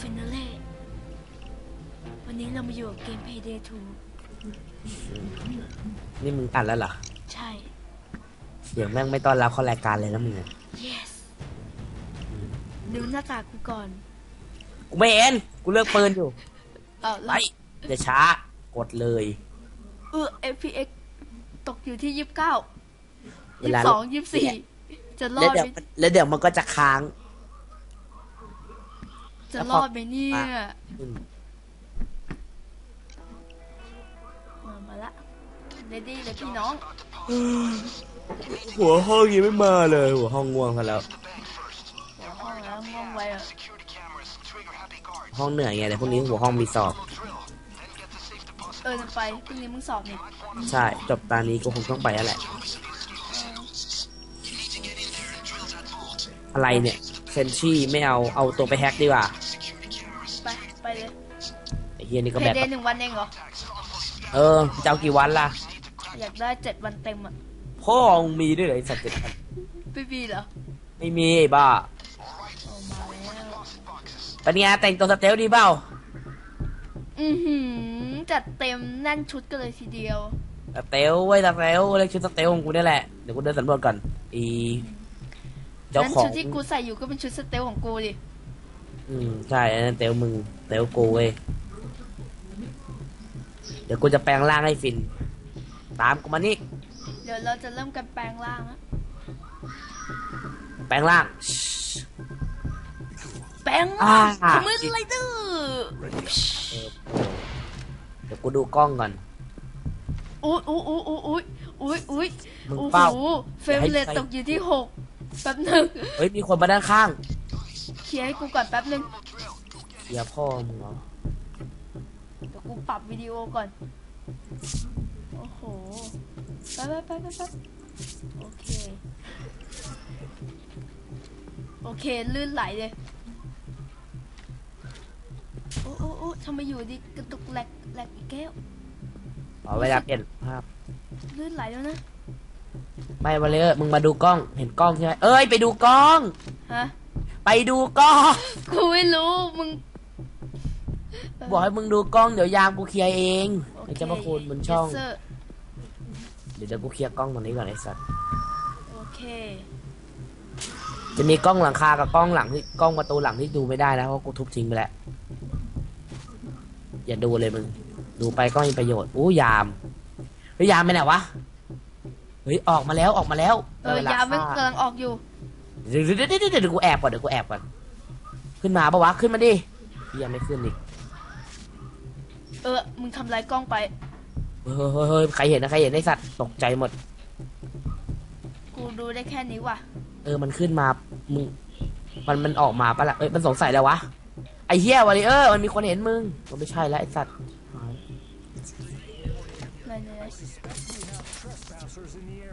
ฟินาเล่วันนี้เรามาอยู่กับเกม Payday นี่มึงอัดแล้วเหรอ2ใช่ เสียงแม่งไม่ต้อนรับเข้ารายการเลยนะมึงอะ yes ดูหน้ากากกูก่อนกูไม่เอ็นกูเลือกปืนอยู่เออไปแล้วอย่าช้ากดเลย เออ FPX ตกอยู่ที่29เวลา22 24จะรแล้อวดเดี๋ยวไหมแล้วเดี๋ยวมันก็จะค้าง จะรอดไหมเนี่ยอืมมามาละเรดี้เลยพี่น้อง หัวห้องยังไม่มาเลย หัวห้องง่วงกันแล้ว หัวห้องแล้วง่วงไวอะห้องเหนื่อยไงแต่พรุ่งนี้หัวห้องมีสอบ เออไปพรุ่งนี้มึงสอบนี่ใช่ จบตานี้กูคงต้องไปแล้วแหละ อะไรเนี่ย เซนชี่ไม่เอาเอาตัวไปแฮกดีกว่าไปไปเลยไอ้เฮียนี่ก็เพแบกเดย์หนึ่งวันเองเหรอ เออจะเอากี่วันล่ะ อยากได้เจ็ดวันเต็มอะพ่อมึงมีด้วยเหรอไอ้สัตว์เจ็ดพันพี่บีเหรอไม่มีไอ้บ้าโอ้มาแล้วเป็นไงแต่งตัวสเตลดีเปล่า อือหือจัดเต็มแน่นชุดกันเลยทีเดียว สเตลเว้ยสเตลเรียกชุดสเตลของกูนี่แหละ เดี๋ยวกูเดินสำรวจก่อน อี เจ้านั่นของชุดที่กูใส่อยู่ก็เป็นชุดสเตลของกูดิ อืมใช่อันนั้นเตลมึงเตลกูเว้ยเดี๋ยวกูจะแปลงร่างให้ฟิน ตามกูมานี่ เดี๋ยวเราจะเริ่มกันแปลงร่างอะแปลงร่าง แปลงร่างอ่าขมือนไรเดอร์เออเดี๋ยวกูดูกล้องก่อน อุ้ยอุ้ยอุ้ยอุ้ยอุ้ยอุ้ยมึงโอ้เป้าโหเฟรมอย่าให้เรทใคร ตกอยู่ที่หก แป๊บหนึ่งเฮ้ยมีคนมาด้านข้างเคลียร์ให้กูก่อนแป๊บหนึ่งเดี๋ยวพ่อมึงเหรอเดี๋ยวกูปรับวิดีโอก่อน โอ้โหไปไปไปไปไปโอเค โอเค ลื่นไหลเลย โอ้โอ้โอ้ทำไมอยู่ดีกระตุกแหลกแหลกอีกแก้วขอเวลาเปลี่ยนภาพ ลื่นไหลแล้วนะ ไม่มาเลยมึงมาดูกล้อง เห็นกล้องใช่ไหมเอ้ยไปดูกล้อง ฮะ ไปดูกล้อง กูไม่รู้มึงบอกให้มึงดูกล้องเดี๋ยวยามกูเคลียร์เองโอไอ้เคเจ้าพระคุณบนช่อง Yes, sir เดี๋ยวเดี๋ยวกูเคลียร์กล้องตรงนี้ก่อนไอ้สัสโอเค จะมีกล้องหลังคากับกล้องหลังที่กล้องประตูหลังที่ดูไม่ได้นะเพราะกูทุบทิ้งไปแล้วอย่าดูเลยมึงดูไปก็ไม่มีประโยชน์อู้ยามเฮ้ยยามไปไหนวะเฮ้ยออกมาแล้วออกมาแล้วเออได้วลยามมันฆ่กำลังออกอยู่เดี๋ยวเดี๋ยวเดี๋ยวเดี๋ยวเดี๋ยวกูแอบก่อนเดี๋ยวกูแอบก่อนขึ้นมาปะวะขึ้นมาดิยังไม่ขึ้นอีกเออ มึงทำลายกล้องไป เฮ้ยเฮ้ยเฮ้ยใครเห็นนะใครเห็นไอ้สัตว์ตกใจหมด กูดูได้แค่นี้ว่ะ เออมันขึ้นมามึงมันมันออกมาปะล่ะเอ้ยมันสงสัยแล้ววะไอ้เหี้ยวะลิเออร์มันมีคนเห็นมึงมันไม่ใช่แล้วไอ้สัตว์ ไหนไหน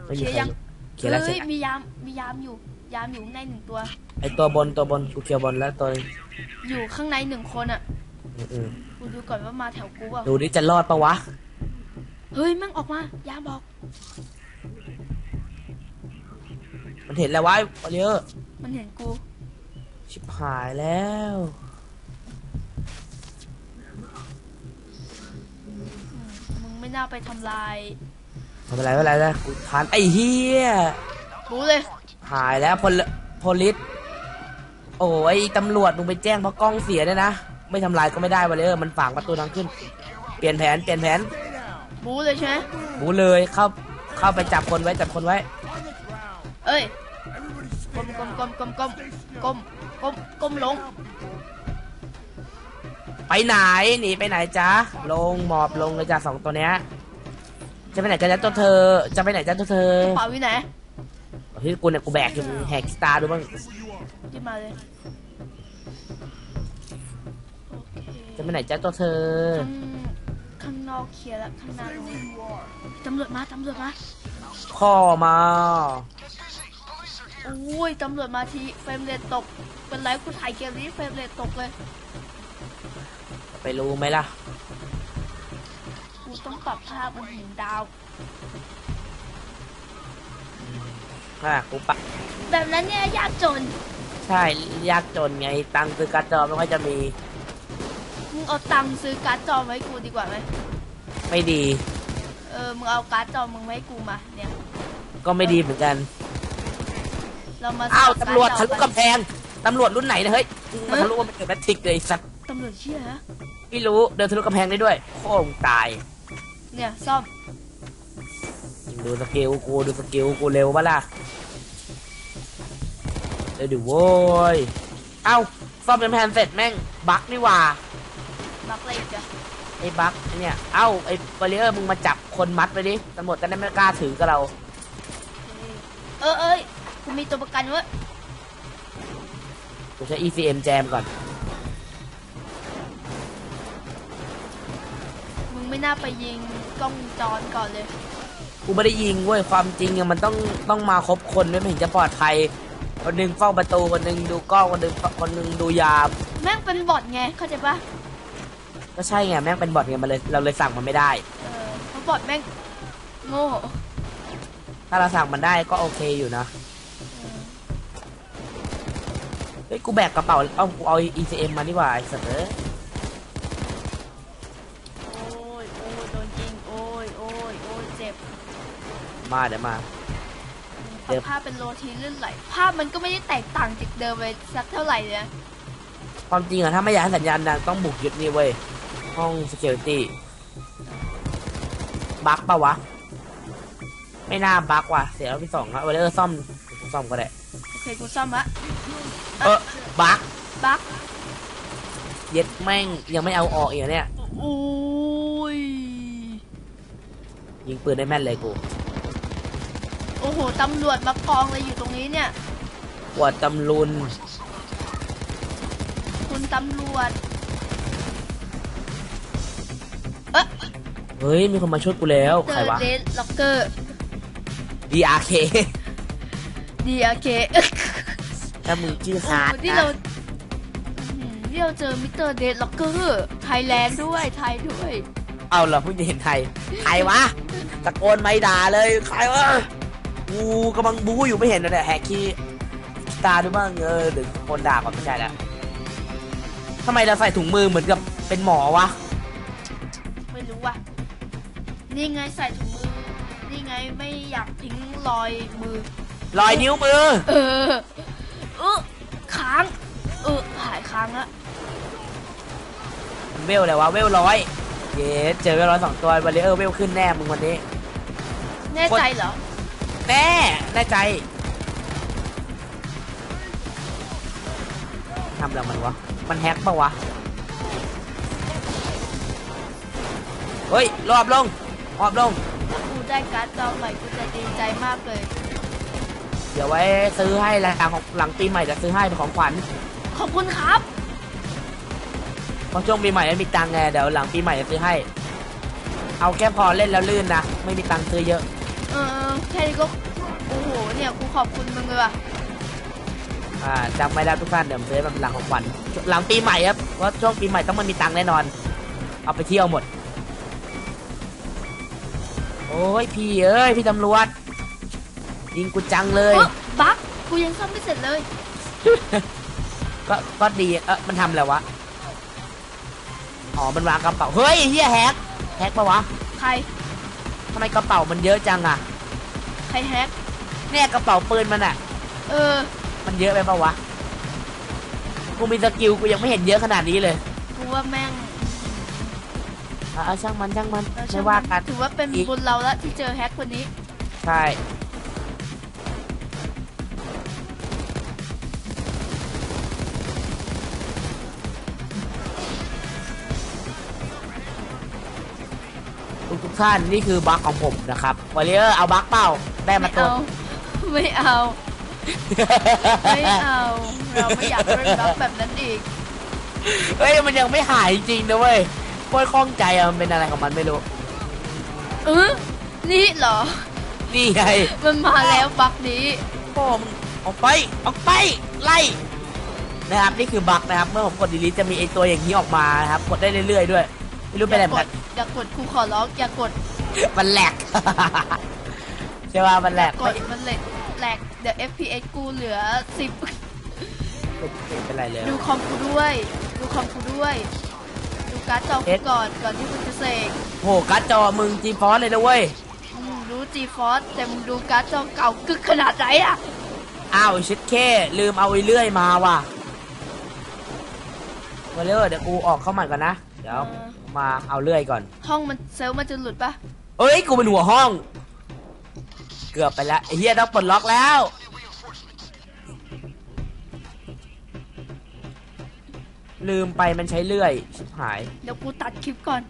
ไหนไม่เคมีลียร์ใครยังเคลียร์แล้วใช่เฮ้ยไหมมียามมียามอยู่ ยามอยู่ข้างในหนึ่งตัว ไอ้ตัวบนตัวบนกูเคลียร์บนแล้วตัวนึงอยู่ข้างในหนึ่งคนอะอืมอืมกูดูก่อนว่ามาแถวกูเปล่าดูดิจะรอดปะวะ เฮ้ยแม่งออกมายามบอก มันเห็นแล้ววะวะลิเออร์มันเห็นกู ชิบหายแล้วมึงไม่น่าไปทำลาย ทำอะไรไม่เป็นไรนะกูทานไอ้เหี้ยรู้เลย หายแล้วพลพลิสโอ้ยตำรวจมึงไปแจ้งเพราะกล้องเสียเนี่ยนะ ไม่ทำลายก็ไม่ได้วะเลยเออมันฝังประตูทางขึ้น เปลี่ยนแผนเปลี่ยนแผนบูเลยใช่ไหมบูเลยเข้าเข้าไปจับคนไว้จับคนไว้ เอ้ยก้มก้มก้มก้มก้มก้มก้มก้มลง ไปไหนหนีไปไหนจ๊ะลงหมอบลงเลยจ้ะสองตัวเนี้ย จะไปไหนกันจ๊ะตัวเธอ จะไปไหนจ๊ะตัวเธอกระเป๋าอยู่ไหนที่กูเนี่ยกูแบกอยู่มึงแหกสตาร์ดูบ้างที่มาเลยโอเคจะไปไหนจ๊ะตัวเธอข้างข้างนอกเคลียร์แล้วข้างในลงตำรวจมาตำรวจมาพ่อมา โอ้ยตำรวจมาทีเฟรมเรทตก เป็นไรกูถ่ายเกมนี้เฟรมเรทตกเลย ไปรู้ไหมล่ะกู ต้องปรับภาพมันเห็นดาวค่ะกูปะแบบนั้นเนี่ยยากจน ใช่ยากจนไงตังค์ซื้อการ์ดจอไม่ค่อยจะมีเอาตังค์ซื้อการ์ดจอมาให้กูดีกว่าไหมไม่ดี เออ มึงเอาการ์ดจอมึงมาให้กูมาเนี่ย ก็ไม่ดีเหมือนกันเรามาอ้าวซื้ตำรวจการ์ทะดจลุอกำแพงตำรวจรุ่นไหนเนะเฮ้ยมันทะลุมันเกิดแมทริกเลยไอ้สัตว์ตำรวจเชี่ยฮะไม่รู้เดินทะลุกำแพงได้ด้วยโค้งตาย เนี่ยซ่อมดูสกิลกูดูสกิลกูเร็วปะล่ะเดี๋ยวดูโว้ย เอ้าซ่อมเป็นแผ่นเสร็จแม่งบั๊กนี่หว่าบักอะไรอีกอะไอ้บั๊กไอ้เนี่ย เอ้าไอ้บาริเออร์มึงมาจับคนมัดไปดิตำรวจจะได้ไม่กล้าถือกับเรา เออเอ้ยกูมีตัวประกันเว้ยกูใช้ ECM แจมก่อน ไม่น่าไปยิงกล้องวงจรก่อนเลย กูไม่ได้ยิงเว้ยความจริงอะมันต้องต้องมาครบคนด้วยมันถึงจะปลอดภัย คนหนึ่งเฝ้าประตูคนหนึ่งดูกล้องคนหนึ่งคนหนึ่งดูยามแม่งเป็นบอทไงเข้าใจปะก็ใช่ไงแม่งเป็นบอทไงมันเลยเราเลยสั่งมันไม่ได้ เออเพราะบอทแม่งโง่ถ้าเราสั่งมันได้ก็โอเคอยู่นะเออเฮ้ยกูแบกกระเป๋าเอากูเอา ECM มาดีกว่าไอ้สัตว์เอ้ย มาเดี๋ยวมาเจ็บภาพเป็นโลทีลื่นไหลภาพมันก็ไม่ได้แตกต่างจากเดิมไปสักเท่าไหร่เลยนะความจริงอะถ้าไม่อยากให้สัญญาณดังต้องบุกยึดนี่เว้ยห้อง security บั๊กปะวะ ไม่น่าบั๊กว่ะ เสียแล้วพี่สองอะเวลอร์ซ่อมซ่อมก็ได้โอเคกูซ่อมละเออบั๊กบั๊กเย็ดแม่งยังไม่เอาออกอีกเหรอเนี่ยโอ้ยยิงปืนได้แม่นเลยกูโอ้โหตำรวจมากองเลยอยู่ตรงนี้เนี่ยปวดตำลุนคุณตำรวจ เอ๊ะเฮ้ย มีคนมาช่วยกูแล้ว เจใครอวะ เดนล็อกเกอร์ DRK ดีโอเคถ้ามึงชื่อโอ้ฮาร์ดที่นะเราอื้อหือที่เราเจอมิสเตอร์เดนล็อกเกอร์ไทยแลนด์ด้วย ไทยด้วย เอาเหรอเพิ่งจะเห็นไทย ใครวะ ตะโกนไม่ด่าเลย ใครวะ กูกำลังบู๊อยู่ไม่เห็นเลยเนี่ยแฮกคีย์ตาดูบ้างเออหรือคนด่าก่อนไม่ใช่แล้วทำไมเราใส่ถุงมือเหมือนกับเป็นหมอวะ ไม่รู้ว่ะ นี่ไงใส่ถุงมือ นี่ไงไม่อยากทิ้งรอยมือ รอยนิ้วมือ เออ เออค้าง เออ หายค้างละเวลอะไรวะ เวลร้อยเย้เจอเวลร้อยสองตัวบาริเออร์เวลขึ้นแน่มึงวันนี้ แน่ใจเหรอ แน่แน่ใจทำอะไรมันวะ มันแฮกปะวะ เฮ้ย รอบลงรอบลงถ้ากูได้การ์ดจอใหม่กูจะดีใจมากเลย เดี๋ยวไว้ซื้อให้หลังของหลังปีใหม่จะซื้อให้เป็นของขวัญ ขอบคุณครับเพราะช่วงปีใหม่ไม่มีตังค์ไง เดี๋ยวหลังปีใหม่จะซื้อให้ เอาแค่พอเล่นแล้วลื่นนะ ไม่มีตังค์ซื้อเยอะ เออแค่นี้ก็โอ้โหเนี่ยกูขอบคุณมึงเลยว่ะอ่าจำไม่ได้ทุกท่านเดี๋ยวผมซื้อแบบหลังของขวัญหลังปีใหม่ครับเพราะช่วงปีใหม่ต้องมันมีตังค์แน่นอน เอาไปเที่ยวหมด โอ้ยพี่เอ้ยพี่ตำรวจยิงกูจังเลยเออบั๊กกูยังซ่อมไม่เสร็จเลยก็ก็ดีเออมันทำอะไรวะ อ๋อ มันวางกระเป๋า เฮ้ยเฮียแฮกแฮกปะวะ ใครทำไมกระเป๋ามันเยอะจังอะใครแฮกเนี่ยกระเป๋าปืนมันอะเออ มันเยอะไปปะวะ กูมีสกิลกูยังไม่เห็นเยอะขนาดนี้เลยกูว่าแม่งอะเอาช่างมันช่างมันเออไม่ช่างว่ามันกัน ถือว่าเป็นอีก บุญเราละที่เจอแฮกคนนี้ ใช่ ทุกทุกๆท่านนี่คือบั๊กของผมนะครับวอลเลอร์เอาบั๊กเปล่าได้ไม่มาตัวเอาไม่เอา ไม่เอา เราไม่อยากเล่นบั๊กแบบนั้นอีก เฮ้ยมันยังไม่หายจริงๆนะเว้ยโคตรคล่องใจอะมันเป็นอะไรของมันไม่รู้เออนี่เหรอ นี่ไง มันมาแล้วบั๊กนี้โอ้มึงออกไป ออกไป ไล่ นะครับ นี่คือบั๊กนะครับ เมื่อผมกดดีลิทจะมีไอตัวอย่างนี้ออกมานะครับ กดได้เรื่อยๆด้วย ไม่รู้เป็นอะไรเหมือนกันอย่ากดครูขอร้องอย่ากดมันแหลก ใช่ว่ามันแหลกกไม่ดมันแหลกแหลกเดี๋ยว FPS กูเหลือสิบไม่เป็นไรเลยดูคอมกูด้วย ดูคอมกูด้วย ดูดูการ์ดจอเอ๊ะก่อนก่อนที่มึงจะเสกโหการ์ดจอมึงจีฟอสเลยนะเว้ยอืมรู้จีฟอสแต่มึงดูการ์ดจอเก่ากึกขนาดไหนอะอ้าวชิดแค่ลืมเอาไอ้เลื่อยมาว่ะมาเร็วเดี๋ยวกูออกเข้าใหม่ก่อนนะ เดี๋ยว มาเอาเลื่อยก่อน ห้องมันเซลล์มันจะหลุดปะเอ้ยกูเป็นหัวห้อง เกือบไปแล้วไอ้เฮียต้องปลดล็อกแล้วลืมไปมันใช้เลื่อยชิบหายเดี๋ยวกูตัดคลิปก่อน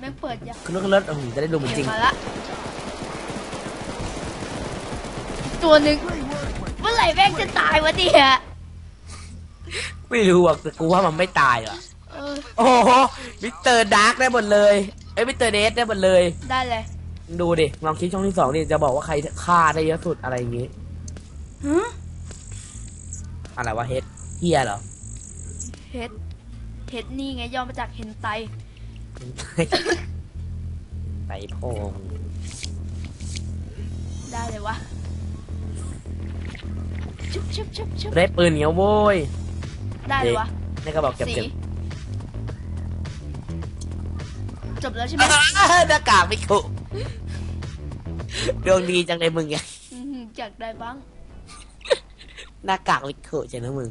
แม่งเปิดยังขึ้นรถขึ้นรถโอ้โหจะได้ดูเหมือนจริงมาละอีกตัวหนึ่งเมื่อไหร่แม่งจะตายวะเนี่ยไม่รู้อะแต่กูว่ามันไม่ตายว่ะเออ โอ้โหมิสเตอร์ดาร์กได้หมดเลย เอ้ยมิสเตอร์เดสได้หมดเลย ได้เลยดูดิ ลองคลิปช่องที่สองดิจะบอกว่าใครฆ่าได้เยอะสุดอะไรอย่างงี้ ฮะอะไรวะเฮดเฮียเหรอ เฮ็ดเฮ็ดนี่ไงย่อมาจากเฮนไตไตโพงได้เลยวะชุบชุบชุบชุบได้ปืนเหนียวโว้ยได้เลยวะนี่ก็บอกเก็บสี เก็บ จบแล้วใช่ไหมอ่าหน้ากากไม่คุดวงดีจังเลยมึงไงอื้อหืออยากได้บ้าง หน้ากากไม่คุใช่นะมึง